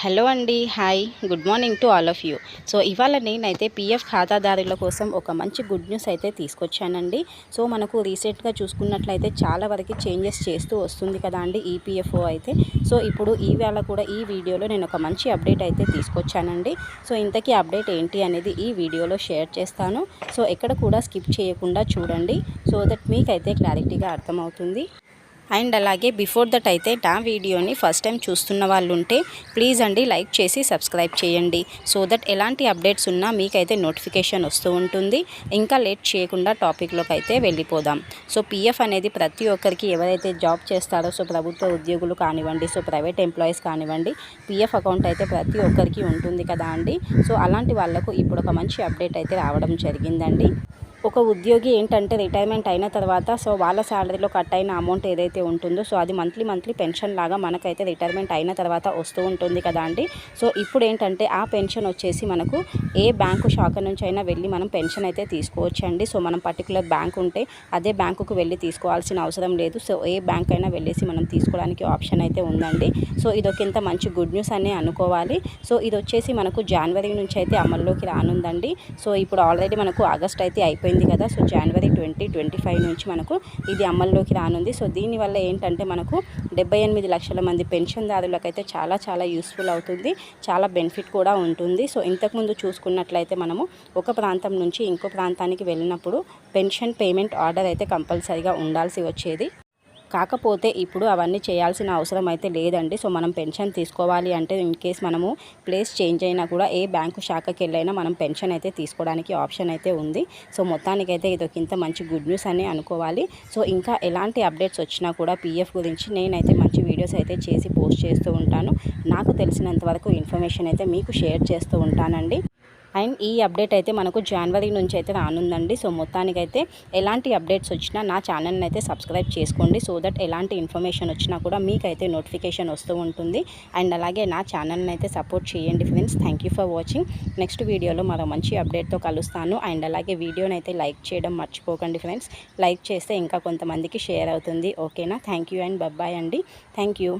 Hello అండి hi good morning to all of you. So ఇవాళ నేనైతే పీఎఫ్ ఖాతాదారుల కోసం ఒక మంచి గుడ్ న్యూస్ అయితే తీసుకొచ్చానండి. సో మనకు రీసెంట్గా చూసుకున్నట్లయితే చాలా వరకు చేంజెస్ చేస్తూ వస్తుంది కదా అండి ఈపీఎఫ్ఓ అయితే. సో ఇప్పుడు ఈవేళ కూడా ఈ వీడియోలో నేను ఒక మంచి అప్డేట్ అయితే తీసుకొచ్చానండి. సో ఇంతకీ అప్డేట్ ఏంటి అనేది ఈ వీడియోలో షేర్ చేస్తాను. సో ఎక్కడ కూడా స్కిప్ చేయకుండా చూడండి. సో దట్ మీకైతే క్లారిటీగా అర్థమవుతుంది. అండ్ అలాగే బిఫోర్ దట్ అయితే నా వీడియోని ఫస్ట్ టైం చూస్తున్న వాళ్ళు ఉంటే ప్లీజ్ అండి లైక్ చేసి సబ్స్క్రైబ్ చేయండి. సో దట్ ఎలాంటి అప్డేట్స్ ఉన్నా మీకైతే నోటిఫికేషన్ వస్తూ ఉంటుంది. ఇంకా లేట్ చేయకుండా టాపిక్లోకి అయితే వెళ్ళిపోదాం. సో పిఎఫ్ అనేది ప్రతి ఒక్కరికి ఎవరైతే జాబ్ చేస్తారో సో ప్రభుత్వ ఉద్యోగులు కానివ్వండి సో ప్రైవేట్ ఎంప్లాయీస్ కానివ్వండి పిఎఫ్ అకౌంట్ అయితే ప్రతి ఒక్కరికి ఉంటుంది కదా అండి. సో అలాంటి వాళ్ళకు ఇప్పుడు ఒక మంచి అప్డేట్ అయితే రావడం జరిగిందండి. ఒక ఉద్యోగి ఏంటంటే రిటైర్మెంట్ అయిన తర్వాత సో వాళ్ళ శాలరీలో కట్ అయిన అమౌంట్ ఏదైతే ఉంటుందో సో అది మంత్లీ మంత్లీ పెన్షన్ లాగా మనకైతే రిటైర్మెంట్ అయిన తర్వాత వస్తూ ఉంటుంది కదా అండి. సో ఇప్పుడు ఏంటంటే ఆ పెన్షన్ వచ్చేసి మనకు ఏ బ్యాంకు శాఖ నుంచి అయినా వెళ్ళి మనం పెన్షన్ అయితే తీసుకోవచ్చండి సో మనం పర్టికులర్ బ్యాంక్ ఉంటే అదే బ్యాంకుకు వెళ్ళి తీసుకోవాల్సిన అవసరం లేదు. సో ఏ బ్యాంక్ అయినా వెళ్ళేసి మనం తీసుకోవడానికి ఆప్షన్ అయితే ఉందండి. సో ఇది ఒక ఇంత మంచి గుడ్ న్యూస్ అనే అనుకోవాలి. సో ఇది వచ్చేసి మనకు జనవరి నుంచి అయితే అమల్లోకి రానుందండి. సో ఇప్పుడు ఆల్రెడీ మనకు ఆగస్ట్ అయితే అయిపోయింది. కదా. సో జనవరి ట్వంటీ ట్వంటీ ఫైవ్ నుంచి మనకు ఇది అమల్లోకి రానుంది. సో దీనివల్ల ఏంటంటే మనకు డెబ్బై ఎనిమిది లక్షల మంది పెన్షన్దారులకైతే చాలా చాలా యూస్ఫుల్ అవుతుంది. చాలా బెనిఫిట్ కూడా ఉంటుంది. సో ఇంతకుముందు చూసుకున్నట్లయితే మనము ఒక ప్రాంతం నుంచి ఇంకో ప్రాంతానికి వెళ్ళినప్పుడు పెన్షన్ పేమెంట్ ఆర్డర్ అయితే కంపల్సరీగా ఉండాల్సి వచ్చేది. కాకపోతే ఇప్పుడు అవన్నీ చేయాల్సిన అవసరం అయితే లేదండి. సో మనం పెన్షన్ తీసుకోవాలి అంటే ఇన్ కేస్ మనము ప్లేస్ చేంజ్ అయినా కూడా ఏ బ్యాంకు శాఖకి వెళ్ళైనా మనం పెన్షన్ అయితే తీసుకోవడానికి ఆప్షన్ అయితే ఉంది. సో మొత్తానికైతే ఇది ఒక ఇంత మంచి గుడ్ న్యూస్ అని అనుకోవాలి. సో ఇంకా ఎలాంటి అప్డేట్స్ వచ్చినా కూడా పీఎఫ్ గురించి నేనైతే మంచి వీడియోస్ అయితే చేసి పోస్ట్ చేస్తూ ఉంటాను. నాకు తెలిసినంత వరకు ఇన్ఫర్మేషన్ అయితే మీకు షేర్ చేస్తూ ఉంటానండి. అండ్ ఈ అప్డేట్ అయితే మనకు జనవరి నుంచి అయితే రానుందండి. సో మొత్తానికైతే ఎలాంటి అప్డేట్స్ వచ్చినా నా ఛానల్ని అయితే సబ్స్క్రైబ్ చేసుకోండి. సో దట్ ఎలాంటి ఇన్ఫర్మేషన్ వచ్చినా కూడా మీకైతే నోటిఫికేషన్ వస్తూ ఉంటుంది. అండ్ అలాగే నా ఛానల్ని అయితే సపోర్ట్ చేయండి friends. Thank you for watching. Next వీడియోలో మరో మంచి అప్డేట్తో కలుస్తాను. అండ్ అలాగే వీడియోని అయితే లైక్ చేయడం మర్చిపోకండి ఫ్రెండ్స్. లైక్ చేస్తే ఇంకా కొంతమందికి షేర్ అవుతుంది. ఓకేనా? థ్యాంక్ యూ అండ్ బబ్బాయ్ అండి. Thank you.